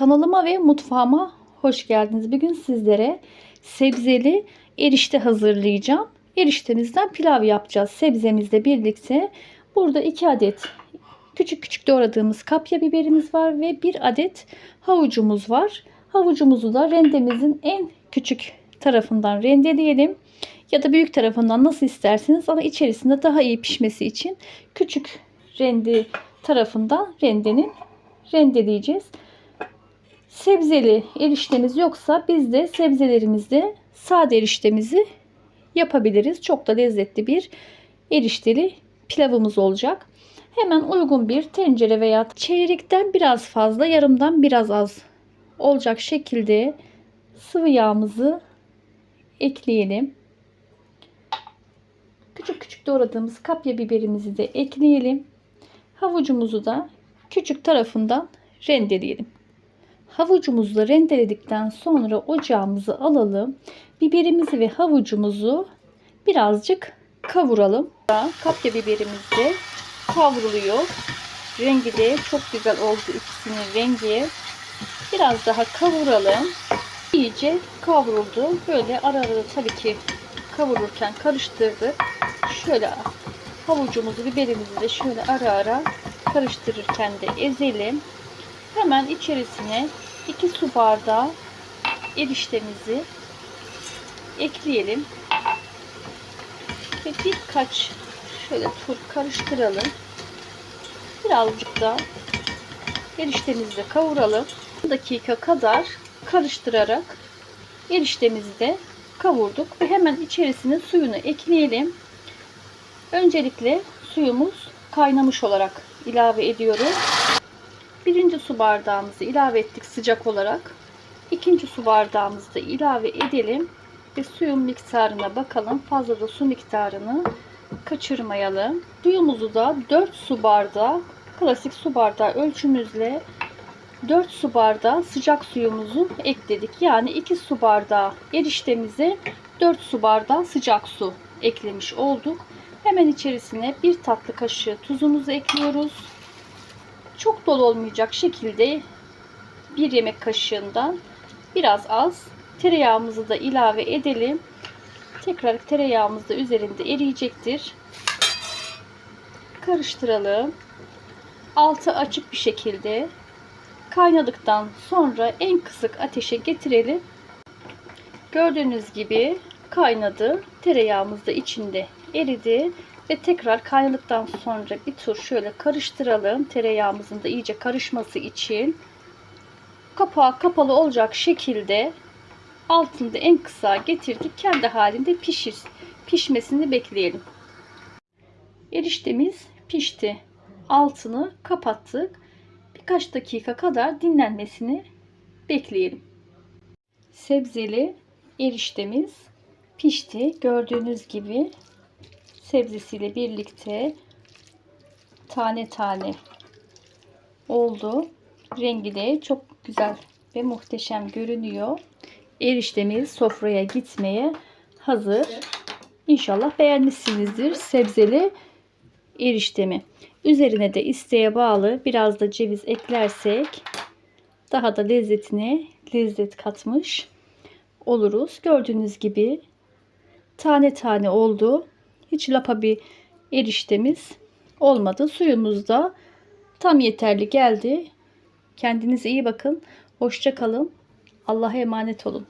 Kanalıma ve mutfağıma hoş geldiniz. Bugün sizlere sebzeli erişte hazırlayacağım. Eriştemizden pilav yapacağız sebzemizle birlikte. Burada 2 adet küçük küçük doğradığımız kapya biberimiz var ve 1 adet havucumuz var. Havucumuzu da rendemizin en küçük tarafından rendeleyelim. Ya da büyük tarafından nasıl isterseniz ama içerisinde daha iyi pişmesi için küçük rendi tarafından rendenin rendeleyeceğiz. Sebzeli eriştemiz yoksa biz de sebzelerimizde sade eriştemizi yapabiliriz. Çok da lezzetli bir erişteli pilavımız olacak. Hemen uygun bir tencere veya çeyrekten biraz fazla, yarımdan biraz az olacak şekilde sıvı yağımızı ekleyelim. Küçük küçük doğradığımız kapya biberimizi de ekleyelim. Havucumuzu da küçük tarafından rendeleyelim. Havucumuzu rendeledikten sonra ocağımızı alalım. Biberimizi ve havucumuzu birazcık kavuralım. Kapya biberimiz de kavruluyor. Rengi de çok güzel oldu ikisinin rengi. Biraz daha kavuralım. İyice kavruldu. Böyle ara ara tabii ki kavururken karıştırdık. Şöyle havucumuzu, biberimizi de şöyle ara ara karıştırırken de ezelim. Hemen içerisine 2 su bardağı eriştemizi ekleyelim. Ve birkaç şöyle tur karıştıralım. Birazcık da eriştemizi de kavuralım. 10 dakika kadar karıştırarak eriştemizi de kavurduk ve hemen içerisine suyunu ekleyelim. Öncelikle suyumuz kaynamış olarak ilave ediyoruz. Birinci su bardağımızı ilave ettik sıcak olarak. İkinci su bardağımızı da ilave edelim. Ve suyun miktarına bakalım. Fazla da su miktarını kaçırmayalım. Suyumuzu da 4 su bardağı klasik su bardağı ölçümüzle 4 su bardağı sıcak suyumuzu ekledik. Yani 2 su bardağı eriştemize 4 su bardağı sıcak su eklemiş olduk. Hemen içerisine bir tatlı kaşığı tuzumuzu ekliyoruz. Çok dolu olmayacak şekilde bir yemek kaşığından biraz az tereyağımızı da ilave edelim. Tekrar tereyağımız da üzerinde eriyecektir. Karıştıralım. Altı açık bir şekilde kaynadıktan sonra en kısık ateşe getirelim. Gördüğünüz gibi kaynadı. Tereyağımız da içinde eridi ve tekrar kaynadıktan sonra bir tur şöyle karıştıralım. Tereyağımızın da iyice karışması için kapağı kapalı olacak şekilde altını en kısa getirdik. Kendi halinde pişir. Pişmesini bekleyelim. Eriştemiz pişti. Altını kapattık. Birkaç dakika kadar dinlenmesini bekleyelim. Sebzeli eriştemiz pişti. Gördüğünüz gibi sebzesiyle birlikte tane tane oldu. Rengi de çok güzel ve muhteşem görünüyor. Eriştemiz sofraya gitmeye hazır. İnşallah beğenmişsinizdir sebzeli eriştemi. Üzerine de isteğe bağlı biraz da ceviz eklersek daha da lezzetine lezzet katmış oluruz. Gördüğünüz gibi tane tane oldu. Hiç lapa bir eriştemiz olmadı. Suyumuz da tam yeterli geldi. Kendinize iyi bakın. Hoşça kalın. Allah'a emanet olun.